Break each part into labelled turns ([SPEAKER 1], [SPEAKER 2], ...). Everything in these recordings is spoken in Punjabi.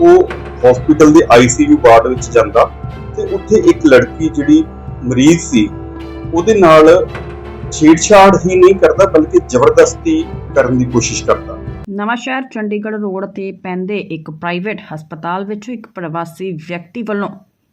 [SPEAKER 1] ਉਹ ਹਸਪੀਟਲ ਦੇ ਆਈਸੀਯੂ ਵਾਰਡ ਵਿੱਚ ਜਾਂਦਾ ਤੇ ਉੱਥੇ ਇੱਕ ਲੜਕੀ ਜਿਹੜੀ ਮਰੀਜ਼ ਸੀ, ਉਹਦੇ ਨਾਲ ਛੇੜਛਾੜ ਹੀ ਨਹੀਂ ਕਰਦਾ, ਬਲਕਿ ਜ਼ਬਰਦਸਤੀ ਕਰਨ ਦੀ ਕੋਸ਼ਿਸ਼ ਕਰਦਾ।
[SPEAKER 2] ਨਵਾਂ ਸ਼ਹਿਰ ਚੰਡੀਗੜ੍ਹ ਰੋਡ ਤੇ ਪੈਂਦੇ ਇੱਕ ਪ੍ਰਾਈਵੇਟ ਹਸਪਤਾਲ ਵਿੱਚ ਇੱਕ ਪ੍ਰਵਾਸੀ ਵਿਅਕਤੀ ਵੱਲੋਂ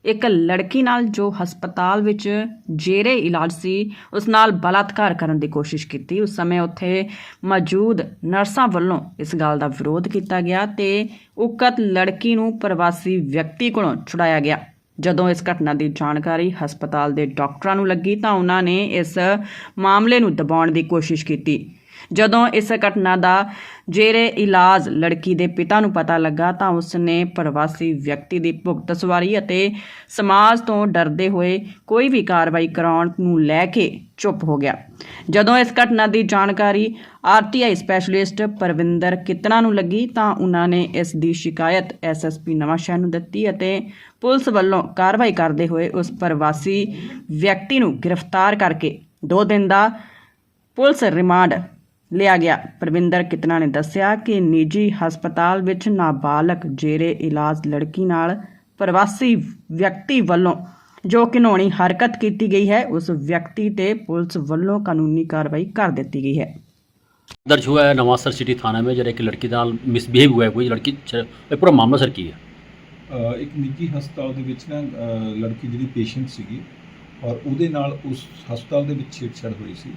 [SPEAKER 2] ਇੱਕ ਲੜਕੀ ਨਾਲ ਜੋ ਹਸਪਤਾਲ ਵਿੱਚ ਜੇਰੇ ਇਲਾਜ ਸੀ, ਉਸ ਨਾਲ ਬਲਾਤਕਾਰ ਕਰਨ ਦੀ ਕੋਸ਼ਿਸ਼ ਕੀਤੀ। ਉਸ ਸਮੇਂ ਉੱਥੇ ਮੌਜੂਦ ਨਰਸਾਂ ਵੱਲੋਂ ਇਸ ਗੱਲ ਦਾ ਵਿਰੋਧ ਕੀਤਾ ਗਿਆ ਤੇ ਉਕਤ ਲੜਕੀ ਨੂੰ ਪ੍ਰਵਾਸੀ ਵਿਅਕਤੀ ਕੋਲੋਂ ਛੁਡਾਇਆ ਗਿਆ। ਜਦੋਂ ਇਸ ਘਟਨਾ ਦੀ ਜਾਣਕਾਰੀ ਹਸਪਤਾਲ ਦੇ ਡਾਕਟਰਾਂ ਨੂੰ ਲੱਗੀ ਤਾਂ ਉਹਨਾਂ ਨੇ ਇਸ ਮਾਮਲੇ ਨੂੰ ਦਬਾਉਣ ਦੀ ਕੋਸ਼ਿਸ਼ ਕੀਤੀ। ਜਦੋਂ ਇਸ ਘਟਨਾ ਦਾ ਜੇਰੇ ਇਲਾਜ ਲੜਕੀ ਦੇ ਪਿਤਾ ਨੂੰ ਪਤਾ ਲੱਗਾ ਤਾਂ ਉਸ ਨੇ ਪ੍ਰਵਾਸੀ ਵਿਅਕਤੀ ਦੀ ਭੁਗਤ ਸਵਾਰੀ ਅਤੇ ਸਮਾਜ ਤੋਂ ਡਰਦੇ ਹੋਏ ਕੋਈ ਵੀ ਕਾਰਵਾਈ ਕਰਾਉਣ ਨੂੰ ਲੈ ਕੇ ਚੁੱਪ ਹੋ ਗਿਆ। ਜਦੋਂ ਇਸ ਘਟਨਾ ਦੀ ਜਾਣਕਾਰੀ ਆਰਟੀਆਈ ਸਪੈਸ਼ਲਿਸਟ ਪਰਵਿੰਦਰ ਕਿਤਨਾ ਨੂੰ ਲੱਗੀ ਤਾਂ ਉਹਨਾਂ ਨੇ ਇਸ ਦੀ ਸ਼ਿਕਾਇਤ ਐਸਐਸਪੀ ਨਵਾਂਸ਼ਹਿਰ ਨੂੰ ਦਿੱਤੀ ਅਤੇ ਪੁਲਿਸ ਵੱਲੋਂ ਕਾਰਵਾਈ ਕਰਦੇ ਹੋਏ ਉਸ ਪ੍ਰਵਾਸੀ ਵਿਅਕਤੀ ਨੂੰ ਗ੍ਰਿਫਤਾਰ ਕਰਕੇ 2 ਦਿਨ ਦਾ ਪੁਲਿਸ ਰਿਮਾਂਡ ਲਿਆ ਗਿਆ ਪ੍ਰਵਿੰਦਰ ਕਿਤਨਾ ਨੇ ਦੱਸਿਆ ਕਿ ਨਿੱਜੀ ਹਸਪਤਾਲ ਵਿੱਚ ਨਾਬਾਲਗ ਜੇਰੇ ਇਲਾਜ ਲੜਕੀ ਨਾਲ ਪ੍ਰਵਾਸੀ ਵਿਅਕਤੀ ਵੱਲੋਂ ਜੋ ਘਿਨੌਣੀ ਹਰਕਤ ਕੀਤੀ ਗਈ ਹੈ ਉਸ ਵਿਅਕਤੀ ਤੇ ਪੁਲਿਸ ਵੱਲੋਂ ਕਾਨੂੰਨੀ ਕਾਰਵਾਈ ਕਰ ਦਿੱਤੀ ਗਈ ਹੈ
[SPEAKER 3] दर्ज हुआ है नवासर सिटी थाना में जरा एक लड़की नाल मिसबिहेव हुआ है कोई लड़की छ- ਇਹ ਪੂਰਾ ਮਾਮਲਾ ਸਰ ਕੀ ਹੈ
[SPEAKER 4] ਅ, ਇੱਕ ਨਿੱਜੀ ਹਸਪਤਾਲ ਦੇ ਵਿੱਚ ਨਾ ਅ, ਲੜਕੀ ਜਿਹੜੀ ਪੇਸ਼ੈਂਟ ਸੀਗੀ ਔਰ ਉਹਦੇ ਨਾਲ ਉਸ ਹਸਪਤਾਲ ਦੇ ਵਿੱਚ ਛੇੜਛਾੜ ਹੋਈ ਸੀ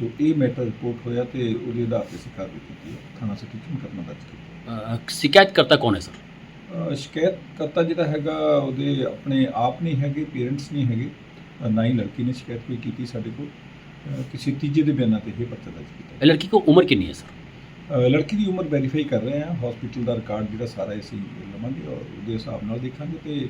[SPEAKER 4] ਸੋ ਇਹ ਮੈਟਰ ਰਿਪੋਰਟ ਹੋਇਆ ਤੇ ਉਹਦੇ ਆਧਾਰ ਤੇ ਅਸੀਂ ਕਾਰਵਾਈ ਕੀਤੀ ਹੈ। ਥਾਣਾ ਸਿਟੀ ਚ ਮੁਕੱਦਮਾ ਦਰਜ ਕੀਤਾ
[SPEAKER 3] ਅ, ਸ਼ਿਕਾਇਤ ਕਰਤਾ ਕੌਣ ਹੈ ਸਰ?
[SPEAKER 4] ਸ਼ਿਕਾਇਤ ਕਰਤਾ ਜਿਹੜਾ ਹੈਗਾ ਉਹਦੇ ਆਪਣੇ ਆਪ ਨਹੀਂ ਹੈਗੇ ਪੇਰੈਂਟਸ ਨਹੀਂ ਹੈਗੇ ਨਾ ਹੀ ਲੜਕੀ ਨੇ ਸ਼ਿਕਾਇਤ ਕੋਈ ਕੀਤੀ ਸਾਡੇ ਕੋਲ। ਕਿਸੇ ਤੀਜੇ ਦੇ ਬਿਆਨਾਂ ਤੇ ਇਹ ਪਰਚਾ ਦਰਜ ਕੀਤਾ
[SPEAKER 3] ਇਹ ਲੜਕੀ ਕੋ ਉਮਰ ਕਿੰਨੀ ਹੈ ਸਰ?
[SPEAKER 4] ਲੜਕੀ ਦੀ ਉਮਰ ਵੈਰੀਫਾਈ ਕਰ ਰਹੇ ਹਾਂ। ਹਸਪੀਟਲ ਦਾ ਰਿਕਾਰਡ ਜਿਹੜਾ ਸਾਰਾ ਅਸੀਂ ਲਵਾਂਗੇ ਔਰ ਉਹਦੇ ਹਿਸਾਬ ਨਾਲ ਦੇਖਾਂਗੇ ਤੇ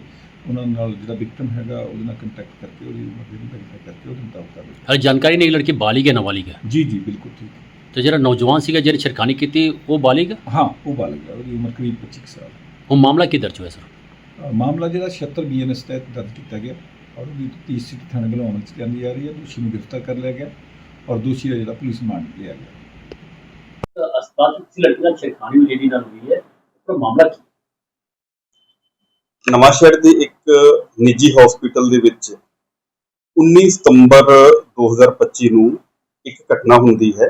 [SPEAKER 4] ਉਹਨਾਂ ਨਾਲ ਜਿਹੜਾ ਵਿਕਟਮ ਹੈਗਾ ਉਹਦੇ ਨਾਲ ਕੰਟੈਕਟ ਕਰਕੇ ਉਹਦੀ ਉਮਰ ਜਿਹੜੀ ਵੈਰੀਫਾਈ ਕਰਕੇ ਉਹਦੇ ਮੁਤਾਬਕ ਕਾਰਵਾਈ
[SPEAKER 3] ਹਰ ਜਾਣਕਾਰੀ ਨਹੀਂ ਲੜਕੀ ਬਾਲਿਗ ਹੈ ਨਾਬਾਲਿਗ ਹੈ?
[SPEAKER 4] ਜੀ ਜੀ ਬਿਲਕੁਲ ਠੀਕ ਹੈ।
[SPEAKER 3] ਤੇ ਜਿਹੜਾ ਨੌਜਵਾਨ ਸੀਗਾ ਜਿਹਨੇ ਛਿੜਖਾਨੀ ਕੀਤੀ ਉਹ ਬਾਲਿਗ ਹੈ?
[SPEAKER 4] ਹਾਂ ਉਹ ਬਾਲਗ ਹੈ। ਉਹਦੀ ਉਮਰ ਕਰੀਬ 25 ਕੁ ਸਾਲ।
[SPEAKER 3] ਉਹ ਮਾਮਲਾ ਕੀ ਦਰਜ ਹੋਇਆ ਸਰ?
[SPEAKER 4] ਅ, ਮਾਮਲਾ ਜਿਹੜਾ 76 ਬੀਐਨਐਸ ਤਹਿਤ ਦਰਜ ਕੀਤਾ ਗਿਆ ਔਰ ਉਹਦੀ 30 ਸਿਟੀ ਥਾਣੇ ਵੱਲੋਂ ਅਮਲ ਚ ਲਿਆਂਦੀ ਜਾ ਰਹੀ ਹੈ। ਦੋਸ਼ੀ ਨੂੰ ਗ੍ਰਿਫਤਾਰ ਕਰ ਲਿਆ ਗਿਆ ਔਰ ਦੋਸ਼ੀ ਦਾ ਜਿਹੜਾ ਪੁਲਿਸ ਰਿਮਾਂਡ ਲਿਆ ਗਿਆ।
[SPEAKER 3] अस्पताल से किसी लड़की का छेड़खानी हुई लेडी नाल हुई है तो मामला की
[SPEAKER 1] ਨਵਾਂਸ਼ਹਿਰ ਦੇ ਇੱਕ ਨਿੱਜੀ ਹਸਪੀਟਲ ਦੇ ਵਿੱਚ 19 ਸਤੰਬਰ 2025 ਨੂੰ ਇੱਕ ਘਟਨਾ ਹੁੰਦੀ ਹੈ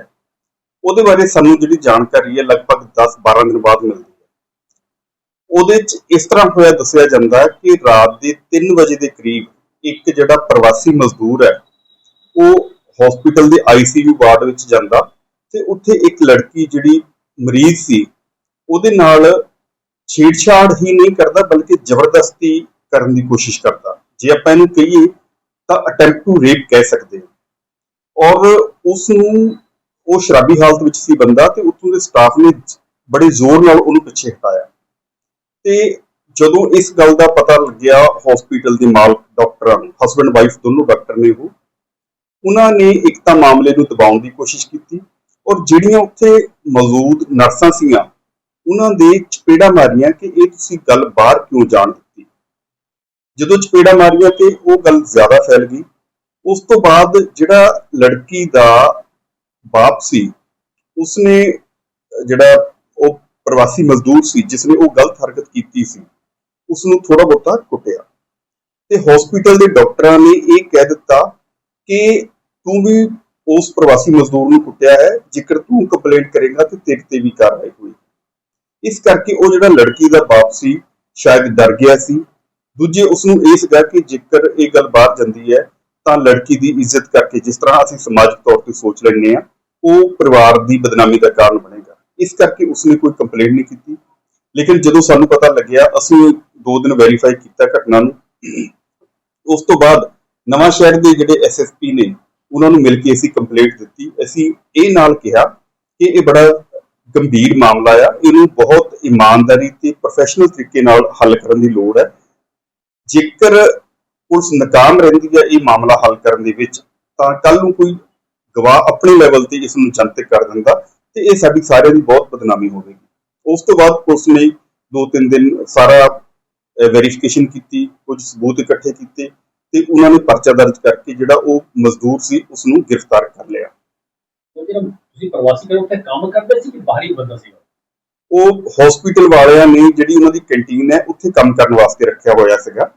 [SPEAKER 1] ਉਹਦੇ ਬਾਰੇ ਸਾਨੂੰ ਜਿਹੜੀ ਜਾਣਕਾਰੀ ਹੈ ਲਗਭਗ 10-12 ਦਿਨ ਬਾਅਦ ਮਿਲਦੀ ਹੈ ਉਹਦੇ 'ਚ ਇਸ ਤਰ੍ਹਾਂ ਹੋਇਆ ਦੱਸਿਆ ਜਾਂਦਾ ਹੈ ਕਿ ਰਾਤ ਦੇ 3 ਵਜੇ ਦੇ ਕਰੀਬ ਇੱਕ ਜਿਹੜਾ ਪ੍ਰਵਾਸੀ ਮਜ਼ਦੂਰ ਹੈ ਉਹ ਹਸਪੀਟਲ ਦੇ ਆਈਸੀਯੂ ਵਾਰਡ ਵਿੱਚ ਜਾਂਦਾ ਤੇ ਉੱਥੇ ਇੱਕ ਲੜਕੀ ਜਿਹੜੀ ਮਰੀਜ਼ ਸੀ, ਉਹਦੇ ਨਾਲ ਛੇੜਛਾੜ ਹੀ ਨਹੀਂ ਕਰਦਾ, ਬਲਕਿ ਜ਼ਬਰਦਸਤੀ ਕਰਨ ਦੀ ਕੋਸ਼ਿਸ਼ ਕਰਦਾ। ਜੇ ਆਪਾਂ ਇਹਨੂੰ ਕਹੀਏ, ਤਾਂ ਅਟੈਂਪਟ ਟੂ ਰੇਪ ਕਹਿ ਸਕਦੇ ਹਾਂ। ਔਰ ਉਸ ਨੂੰ ਉਹ ਸ਼ਰਾਬੀ ਹਾਲਤ ਵਿੱਚ ਸੀ ਬੰਦਾ ਤੇ ਉੱਥੋਂ ਦੇ ਸਟਾਫ ਨੇ ਬੜੇ ਜ਼ੋਰ ਨਾਲ ਉਹਨੂੰ ਪਿੱਛੇ ਹਟਾਇਆ। ਤੇ ਜਦੋਂ ਇਸ ਗੱਲ ਦਾ ਪਤਾ ਲੱਗਿਆ ਹਸਪੀਟਲ ਦੇ ਮਾਲਕ ਡਾਕਟਰਾਂ ਨੂੰ ਹਸਬੰਡ ਵਾਈਫ ਦੋਨੋਂ ਡਾਕਟਰ ਨੇ ਉਹ, ਉਹਨਾਂ ਨੇ ਇੱਕ ਤਾਂ ਮਾਮਲੇ ਨੂੰ ਦਬਾਉਣ ਦੀ ਕੋਸ਼ਿਸ਼ ਕੀਤੀ ਔਰ ਜਿਹੜੀਆਂ ਉੱਥੇ ਮੌਜੂਦ ਨਰਸਾਂ ਸੀਗੀਆਂ ਉਹਨਾਂ ਦੇ ਚਪੇੜਾ ਮਾਰੀਆਂ ਕਿ ਇਹ ਤੁਸੀਂ ਗੱਲ ਬਾਹਰ ਕਿਉਂ ਜਾਣ ਦਿੱਤੀ? ਜਦੋਂ ਚਪੇੜਾ ਮਾਰੀਆਂ ਤੇ ਉਹ ਗੱਲ ਜ਼ਿਆਦਾ ਫੈਲ ਗਈ। ਉਸ ਤੋਂ ਬਾਅਦ ਜਿਹੜਾ ਲੜਕੀ ਦਾ ਬਾਪ ਸੀ, ਉਸਨੇ ਜਿਹੜਾ ਉਹ ਪ੍ਰਵਾਸੀ ਮਜ਼ਦੂਰ ਸੀ, ਜਿਸਨੇ ਉਹ ਗਲਤ ਹਰਕਤ ਕੀਤੀ ਸੀ ਉਸ ਨੂੰ ਥੋੜਾ ਬਹੁਤਾ ਕੁੱਟਿਆ। ਤੇ ਹਸਪੀਟਲ ਦੇ ਡਾਕਟਰਾਂ ਨੇ ਇਹ ਕਹਿ ਦਿੱਤਾ ਕਿ ਤੂੰ ਵੀ ਉਸ ਪ੍ਰਵਾਸੀ ਮਜ਼ਦੂਰ ਨੂੰ ਕੁੱਟਿਆ ਹੈ, ਜੇਕਰ ਤੂੰ ਕੰਪਲੇਂਟ ਕਰੇਗਾ ਤੇ ਤੇਰੇ ਤੇ ਵੀ ਕਾਰਵਾਈ ਹੋਏਗੀ। ਇਸ ਕਰਕੇ ਉਹ ਜਿਹੜਾ ਲੜਕੀ ਦਾ ਬਾਪ ਸੀ, ਸ਼ਾਇਦ ਡਰ ਗਿਆ ਸੀ। ਦੂਜੇ ਉਸ ਨੂੰ ਇਹ ਸੀਗਾ ਕਿ ਜੇਕਰ ਇਹ ਗੱਲ ਬਾਹਰ ਜਾਂਦੀ ਹੈ, ਤਾਂ ਲੜਕੀ ਦੀ ਇੱਜ਼ਤ ਕਰਕੇ ਜਿਸ ਤਰ੍ਹਾਂ ਅਸੀਂ ਸਮਾਜਿਕ ਤੌਰ ਤੇ ਸੋਚ ਲੈਂਦੇ ਆ ਉਹ ਪਰਿਵਾਰ ਦੀ ਬਦਨਾਮੀ ਦਾ ਕਾਰਨ ਬਣੇਗਾ। ਇਸ ਕਰਕੇ ਉਸਨੇ ਕੋਈ ਕੰਪਲੇਂਟ ਨਹੀਂ ਕੀਤੀ। ਲੇਕਿਨ ਜਦੋਂ ਸਾਨੂੰ ਪਤਾ ਲੱਗਿਆ, ਅਸੀਂ ਦੋ ਦਿਨ ਵੈਰੀਫਾਈ ਕੀਤਾ ਘਟਨਾ ਨੂੰ। ਉਸ ਤੋਂ ਬਾਅਦ ਨਵਾਂ ਸ਼ਹਿਰ ਦੇ ਜਿਹੜੇ ਐਸਐਸਪੀ ਨੇ ਉਹਨਾਂ ਨੂੰ ਮਿਲ ਕੇ ਅਸੀਂ ਕੰਪਲੇਂਟ ਦਿੱਤੀ। ਅਸੀਂ ਇਹ ਨਾਲ ਕਿਹਾ ਕਿ ਇਹ ਬੜਾ ਗੰਭੀਰ ਮਾਮਲਾ ਆ। ਇਹਨੂੰ ਬਹੁਤ ਇਮਾਨਦਾਰੀ ਤੇ ਪ੍ਰੋਫੈਸ਼ਨਲ ਤਰੀਕੇ ਨਾਲ ਹੱਲ ਕਰਨ ਦੀ ਲੋੜ ਹੈ। ਜੇਕਰ ਪੁਲਿਸ ਨਾਕਾਮ ਰਹਿੰਦੀ ਹੈ ਇਹ ਮਾਮਲਾ ਹੱਲ ਕਰਨ ਦੇ ਵਿੱਚ, ਤਾਂ ਕੱਲ ਨੂੰ ਕੋਈ ਗਵਾਹ ਆਪਣੇ ਲੈਵਲ ਤੇ ਇਸ ਨੂੰ ਜਨਤਕ ਕਰ ਦਿੰਦਾ ਤੇ ਇਹ ਸਾਡੀ ਸਾਰਿਆਂ ਦੀ ਬਹੁਤ ਬਦਨਾਮੀ ਹੋਵੇਗੀ। ਉਸ ਤੋਂ ਬਾਅਦ ਪੁਲਿਸ ਨੇ ਦੋ ਤਿੰਨ ਦਿਨ ਸਾਰਾ ਵੈਰੀਫਿਕੇਸ਼ਨ ਕੀਤੀ, ਕੁਝ ਸਬੂਤ ਇਕੱਠੇ ਕੀਤੇ। ਤੇ ਉਹਨਾਂ ਨੇ ਪਰਚਾ ਦਰਜ ਕਰਕੇ ਜਿਹੜਾ ਉਹ ਮਜ਼ਦੂਰ ਸੀ ਉਸ ਨੂੰ ਗ੍ਰਿਫਤਾਰ ਕਰ ਲਿਆ।
[SPEAKER 3] ਜਿਹੜਾ ਤੁਸੀਂ ਪ੍ਰਵਾਸੀ ਕਰ ਉੱਥੇ ਕੰਮ ਕਰਦੇ ਸੀ ਕਿ ਬਾਹਰੀ ਬੰਦਾ ਸੀ
[SPEAKER 1] ਉਹ ਹਸਪੀਟਲ ਵਾਲਿਆਂ ਨੇ ਜਿਹੜੀ ਉਹਨਾਂ ਦੀ ਕੈਂਟੀਨ ਹੈ ਉੱਥੇ ਕੰਮ ਕਰਨ ਵਾਸਤੇ ਰੱਖਿਆ ਹੋਇਆ ਸੀਗਾ।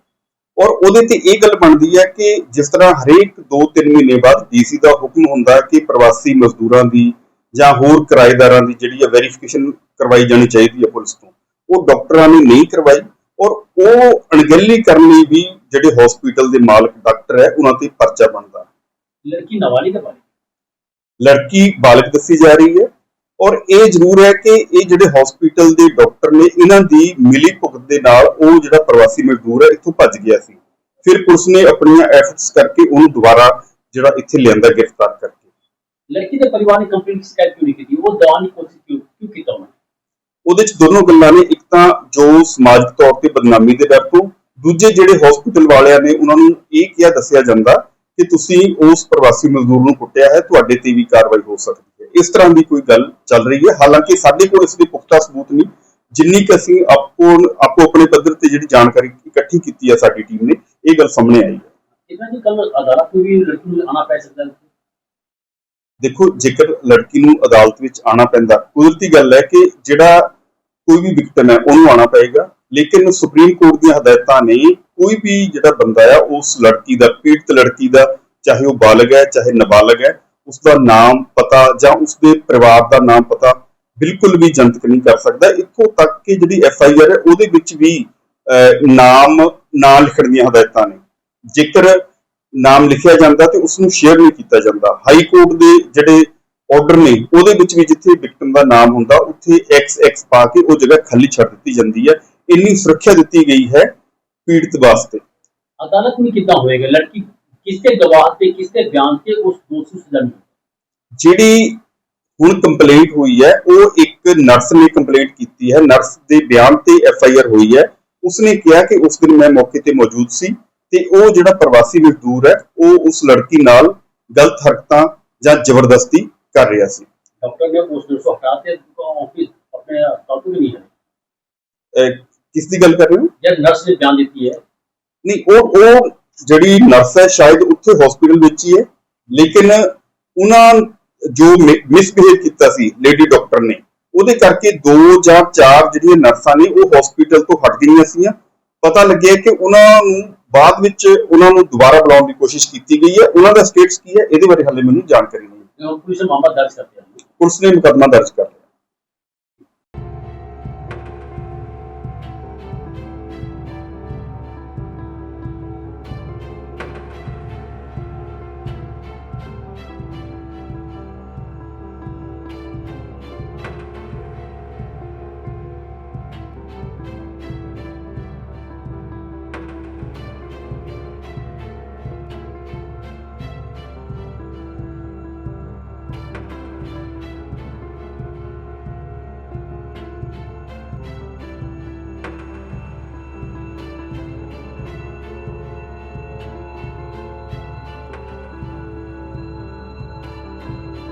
[SPEAKER 1] ਔਰ ਉਹਦੇ ਤੇ ਇਹ ਗੱਲ ਬਣਦੀ ਹੈ ਕਿ ਜਿਸ ਤਰ੍ਹਾਂ ਹਰੇਕ 2-3 ਮਹੀਨੇ ਬਾਅਦ ਡੀਸੀ ਦਾ ਹੁਕਮ ਹੁੰਦਾ ਕਿ ਪ੍ਰਵਾਸੀ ਮਜ਼ਦੂਰਾਂ ਦੀ ਜਾਂ ਹੋਰ ਕਿਰਾਏਦਾਰਾਂ ਦੀ ਜਿਹੜੀ ਹੈ ਵੈਰੀਫਿਕੇਸ਼ਨ ਕਰਵਾਈ ਜਾਣੀ ਚਾਹੀਦੀ ਹੈ ਪੁਲਿਸ ਤੋਂ। ਉਹ ਡਾਕਟਰਾਂ ਨੇ ਨਹੀਂ ਕਰਵਾਈ। ਉਹ ਅਣਗਹਿਲੀ ਕਰਨ ਲਈ ਵੀ ਜਿਹੜੇ ਹਸਪੀਟਲ ਦੇ ਮਾਲਕ ਡਾਕਟਰ ਹੈ ਉਹਨਾਂ ਤੇ ਪਰਚਾ ਬਣਦਾ।
[SPEAKER 3] ਲੜਕੀ ਨਾਬਾਲਿਗ ਹੈ
[SPEAKER 1] ਲੜਕੀ ਬਾਲਗ ਦੱਸੀ ਜਾ ਰਹੀ ਹੈ ਔਰ ਇਹ ਜ਼ਰੂਰ ਹੈ ਕਿ ਇਹ ਜਿਹੜੇ ਹਸਪੀਟਲ ਦੇ ਡਾਕਟਰ ਨੇ ਇਹਨਾਂ ਦੀ ਮਿਲੀ ਭੁਗਤ ਦੇ ਨਾਲ ਉਹ ਜਿਹੜਾ ਪ੍ਰਵਾਸੀ ਮਜ਼ਦੂਰ ਹੈ ਇੱਥੋਂ ਭੱਜ ਗਿਆ ਸੀ। ਫਿਰ ਪੁਲਿਸ ਨੇ ਆਪਣੀਆਂ ਐਫਰਟਸ ਕਰਕੇ ਉਹਨੂੰ ਦੁਬਾਰਾ ਜਿਹੜਾ ਇੱਥੇ ਲਿਆਂਦਾ ਗ੍ਰਿਫਤਾਰ ਕਰਕੇ।
[SPEAKER 3] ਲੜਕੀ ਦੇ ਪਰਿਵਾਰ ਨੇ ਕੰਪਲੇਂਟ ਸ਼ਿਕਾਇਤ ਕਿਉਂ ਨਹੀਂ ਕੀਤੀ? ਉਹ ਦੌਰਾਨ ਹੀ ਕੋਸ਼ਿਸ਼ ਕਿਉਂ ਕਿਉਂ ਕੀਤਾ ਉਹਨਾਂ
[SPEAKER 1] ਉਹਦੇ ਚ ਦੋਨੋਂ ਗੱਲਾਂ ਨੇ ਇੱਕ ਤਾਂ ਜੋ ਸਮਾਜਿਕ ਤੌਰ ਤੇ ਬਦਨਾਮੀ ਦੇ ਡਰ ਤੋਂ ਦੂਜੇ ਜਿਹੜੇ ਹਸਪੀਟਲ ਵਾਲਿਆਂ ਨੇ ਉਹਨਾਂ ਨੂੰ ਇਹ ਕਿਹਾ ਦੱਸਿਆ ਜਾਂਦਾ ਕਿ ਤੁਸੀਂ ਉਸ ਪ੍ਰਵਾਸੀ ਮਜ਼ਦੂਰ ਨੂੰ ਕੁੱਟਿਆ ਹੈ ਤੁਹਾਡੇ ਤੇ ਵੀ ਕਾਰਵਾਈ ਹੋ ਸਕਦੀ ਹੈ। ਇਸ ਤਰ੍ਹਾਂ ਦੀ ਕੋਈ ਗੱਲ ਚੱਲ ਰਹੀ ਹੈ। ਹਾਲਾਂਕਿ ਸਾਡੇ ਕੋਲ ਇਸ ਦੇ ਪੁਖਤਾ ਸਬੂਤ ਨਹੀਂ। ਜਿੰਨੀ ਕਿ ਅਸੀਂ ਆਪੋ ਆਪੋ ਆਪਣੇ ਪੱਧਰ ਤੇ ਜਿਹੜੀ ਜਾਣਕਾਰੀ ਇਕੱਠੀ ਕੀਤੀ ਹੈ ਸਾਡੀ ਟੀਮ ਨੇ ਇਹ ਗੱਲ ਸਾਹਮਣੇ ਆਈ ਹੈ।
[SPEAKER 3] ਇਹਨਾਂ ਦੀ ਕੱਲ ਅਦਾਲਤ ਨੂੰ ਵੀ ਲੜਕੀ ਨੂੰ ਆਣਾ ਪੈ ਸਕਦਾ
[SPEAKER 1] ਦੇਖੋ ਜੇਕਰ ਲੜਕੀ ਨੂੰ ਅਦਾਲਤ ਵਿੱਚ ਆਣਾ ਪੈਂਦਾ ਕੁਦਰਤੀ ਗੱਲ ਹੈ ਕਿ ਜਿਹੜਾ ਕੋਈ ਵੀ ਵਿਕਟਮ ਹੈ, ਉਹਨੂੰ ਆਣਾ ਪਏਗਾ। ਲੇਕਿਨ ਸੁਪਰੀਮ ਕੋਰਟ ਦੀਆਂ ਹਦਾਇਤਾਂ ਨੇ ਕੋਈ ਵੀ ਜਿਹੜਾ ਬੰਦਾ ਆ, ਉਸ ਲੜਕੀ ਦਾ, ਪੀੜਤ ਲੜਕੀ ਦਾ, ਚਾਹੇ ਉਹ ਬਾਲਗ ਹੈ, ਚਾਹੇ ਨਾਬਾਲਗ ਹੈ ਉਸ ਦਾ ਨਾਮ ਪਤਾ ਜਾਂ ਉਸ ਦੇ ਪਰਿਵਾਰ ਦਾ ਨਾਮ ਪਤਾ ਬਿਲਕੁਲ ਵੀ ਜਨਤਕ ਨਹੀਂ ਕਰ ਸਕਦਾ। ਇੱਥੋਂ ਤੱਕ ਕਿ ਜਿਹੜੀ ਐਫ ਆਈ ਆਰ ਹੈ, ਉਹਦੇ ਵਿੱਚ ਵੀ ਨਾਮ ਨਾ ਲਿਖਣ ਦੀਆਂ ਹਦਾਇਤਾਂ ਨੇ। ਜੇਕਰ ਨਾਮ ਲਿਖਿਆ ਜਾਂਦਾ ਤੇ ਉਸ ਨੂੰ ਸ਼ੇਅਰ ਨਹੀਂ ਕੀਤਾ ਜਾਂਦਾ। ਹਾਈ ਕੋਰਟ ਦੇ ਜਿਹੜੇ ਆਰਡਰ ਨੇ ਉਹਦੇ ਵਿੱਚ ਵੀ ਜਿੱਥੇ ਵਿਕਟਮ ਦਾ ਨਾਮ ਹੁੰਦਾ ਉੱਥੇ ਐਕਸ ਐਕਸ ਪਾ ਕੇ ਉਹ ਜਗ੍ਹਾ ਖਾਲੀ ਛੱਡ ਦਿੱਤੀ ਜਾਂਦੀ ਹੈ। ਇੰਨੀ ਸੁਰੱਖਿਆ ਦਿੱਤੀ ਗਈ ਹੈ ਪੀੜਤ ਵਾਸਤੇ।
[SPEAKER 3] ਅਦਾਲਤ ਵਿੱਚ ਕਿਦਾਂ ਹੋਏਗਾ? ਲੜਕੀ ਕਿਸ ਗਵਾਹ ਤੇ ਕਿਸ ਬਿਆਨ ਤੇ ਉਸ ਦੋਸ਼ੀ ਸਜ਼ਾ
[SPEAKER 1] ਜਿਹੜੀ ਹੁਣ ਕੰਪਲੀਟ ਹੋਈ ਹੈ ਉਹ ਇੱਕ ਨਰਸ ਨੇ ਕੰਪਲੀਟ ਕੀਤੀ ਹੈ। ਨਰਸ ਦੇ ਬਿਆਨ ਤੇ ਐਫ ਆਈ ਆਰ ਹੋਈ ਹੈ। ਉਸਨੇ ਕਿਹਾ ਕਿ ਉਸ ਦਿਨ ਮੈਂ ਮੌਕੇ ਤੇ ਮੌਜੂਦ ਸੀ ਤੇ ਉਹ ਜਿਹੜਾ ਪ੍ਰਵਾਸੀ ਮਜ਼ਦੂਰ ਹੈ ਉਹ ਉਸ ਲੜਕੀ ਨਾਲ ਗਲਤ ਹਰਕਤਾਂ ਜਾਂ ਜ਼ਬਰਦਸਤੀ ਕਰ ਰਿਹਾ ਸੀ
[SPEAKER 3] डॉक्टर ने उस नर्स को हटाते ऑफिस अपने अस्पताल को भी नहीं है
[SPEAKER 1] ਅਹ ਕਿਸ ਦੀ ਗੱਲ ਕਰ ਰਹੇ ਹੋ
[SPEAKER 3] जब नर्स ने बयान देती है
[SPEAKER 1] ਨਹੀਂ ਉਹ ਉਹ ਜਿਹੜੀ ਨਰਸ ਹੈ ਸ਼ਾਇਦ ਉੱਥੇ ਹਸਪੀਟਲ ਵਿੱਚ ਹੀ ਹੈ ਲੇਕਿਨ ਉਹਨਾਂ ਜੋ ਮਿਸਬਿਹੇਵ ਕੀਤਾ ਸੀ ਲੇਡੀ ਡਾਕਟਰ ਨੇ ਉਹਦੇ ਕਰਕੇ ਦੋ ਜਾਂ ਚਾਰ ਜਿਹੜੀਆਂ ਨਰਸਾਂ ਨੇ ਉਹ ਹਸਪੀਟਲ ਤੋਂ ਹਟ ਗਈਆਂ ਸੀਆਂ ਪਤਾ ਲੱਗਿਆ ਕਿ ਉਹਨਾਂ ਨੂੰ ਬਾਅਦ ਵਿੱਚ ਉਹਨਾਂ ਨੂੰ ਦੁਬਾਰਾ ਬੁਲਾਉਣ ਦੀ ਕੋਸ਼ਿਸ਼ ਕੀਤੀ ਗਈ ਹੈ ਉਹਨਾਂ ਦਾ ਸਟੇਟਸ ਕੀ ਹੈ ਇਹਦੇ ਬਾਰੇ ਹਾਲੇ ਮੈਨੂੰ ਜਾਣਕਾਰੀ ਨਹੀਂ
[SPEAKER 3] ਪੁਲਿਸ ਮਾਮਲਾ ਦਰਜ ਕਰ ਲਿਆ।
[SPEAKER 1] ਪੁਲਿਸ ਨੇ ਮੁਕੱਦਮਾ ਦਰਜ ਕਰ ਲਿਆ।